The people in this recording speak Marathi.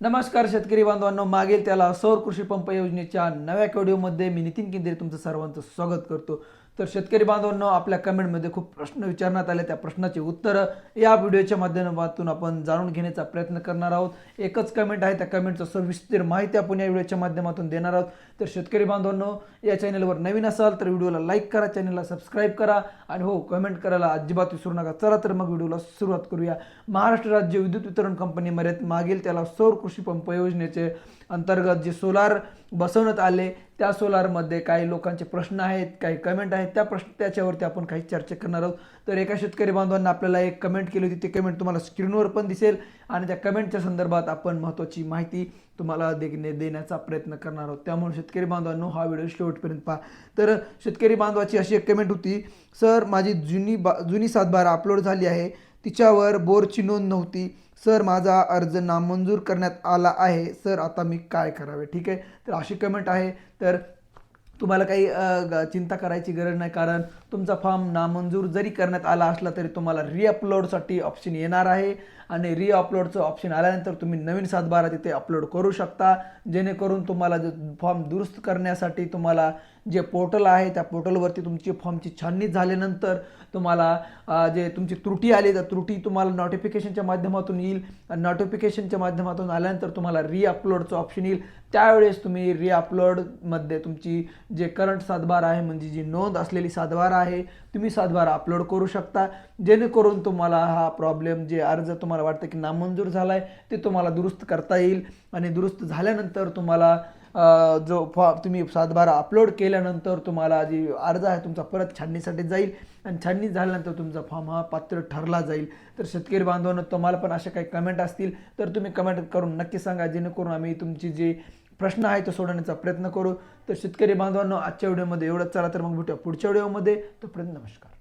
नमस्कार शेतकरी बांधवांनो मागील त्याला सौर कृषी पंप योजनेच्या नव्या व्हिडिओमध्ये मी नितीन केंद्रे तुमचं सर्वांचं स्वागत करतो. तर शेतकरी बांधवांनो आपल्या कमेंटमध्ये खूप प्रश्न विचारण्यात आले. त्या प्रश्नाची उत्तरं या व्हिडिओच्या माध्यमातून आपण जाणून घेण्याचा प्रयत्न करणार आहोत. एकच कमेंट आहे त्या कमेंटचं सविस्तर माहिती आपण या व्हिडिओच्या माध्यमातून देणार आहोत. तर शेतकरी बांधवांनो या चॅनलवर नवीन असाल तर व्हिडिओला लाईक करा चॅनलला सबस्क्राईब करा आणि हो कमेंट करायला अजिबात विसरू नका. चला तर मग व्हिडिओला सुरुवात करूया. महाराष्ट्र राज्य विद्युत वितरण कंपनी मर्यादित मागील त्याला सौर कृषी पंप योजनेचे अंतर्गत जे सोलार बसवण्यात आले. त्या सोलारमध्ये काही लोकांचे प्रश्न आहेत काही कमेंट आहेत. त्या प्रश्न त्याच्यावरती आपण काही चर्चा करणार आहोत. तर एका शेतकरी बांधवांना आपल्याला एक कमेंट केली होती. ती कमेंट तुम्हाला स्क्रीनवर पण दिसेल आणि त्या कमेंटच्या संदर्भात आपण महत्त्वाची माहिती तुम्हाला देणे देण्याचा प्रयत्न करणार आहोत. त्यामुळे शेतकरी बांधवांनो हा व्हिडिओ शेवटपर्यंत पहा. तर शेतकरी बांधवाची अशी एक कमेंट होती सर माझी जुनी बा जुनी सातबारा अपलोड झाली आहे. तिच्यावर बोरची नोंद नव्हती. सर माझा अर्ज नामंजूर करण्यात आला आहे. सर आता मी काय करावे? ठीक आहे? तर अशी कमेंट आहे. तर तुम्हाला काही चिंता करायची गरज नाही कारण तुमचा फॉर्म नामंजूर जरी करण्यात आला असला तरी तुम्हाला रिअपलोडसाठी ऑप्शन येणार आहे. आणि रिअपलोडचं ऑप्शन आल्यानंतर तुम्ही नवीन सातबारा तिथे अपलोड करू शकता. जेणेकरून तुम्हाला जो फॉर्म दुरुस्त करण्यासाठी तुम्हाला जे पोर्टल आहे त्या पोर्टलवरती तुमची फॉर्मची छाननी झाल्यानंतर तुम्हाला जे तुमची त्रुटी आली तर त्रुटी तुम्हाला नोटिफिकेशनच्या माध्यमातून येईल. आणि नोटिफिकेशनच्या माध्यमातून आल्यानंतर तुम्हाला रिअपलोडचं ऑप्शन येईल. त्यावेळेस तुम्ही रिअपलोडमध्ये तुमची जे करंट सातबार आहे म्हणजे जी नोंद असलेली सातबार आहे तुम्ही सातबार अपलोड करू शकता. जेणेकरून तुम्हाला हा प्रॉब्लेम जे अर्ज तुम्हाला वाटतं की नामंजूर झाला आहे ते तुम्हाला दुरुस्त करता येईल. आणि दुरुस्त झाल्यानंतर तुम्हाला जो फॉ तुम्ही सातबारा अपलोड केल्यानंतर तुम्हाला जी अर्ज आहे तुमचा परत छाननीसाठी जाईल. आणि छाननी झाल्यानंतर तुमचा फॉर्म हा पात्र ठरला जाईल. तर शेतकरी बांधवांना तुम्हाला पण अशा काही कमेंट असतील तर तुम्ही कमेंट करून नक्की सांगा. जेणेकरून आम्ही तुमची जी प्रश्न आहे तो सोडवण्याचा प्रयत्न करू. तर शेतकरी बांधवांनो आजच्या व्हिडिओमध्ये एवढंच. चला तर मग भेटूया पुढच्या व्हिडिओमध्ये. तोपर्यंत नमस्कार.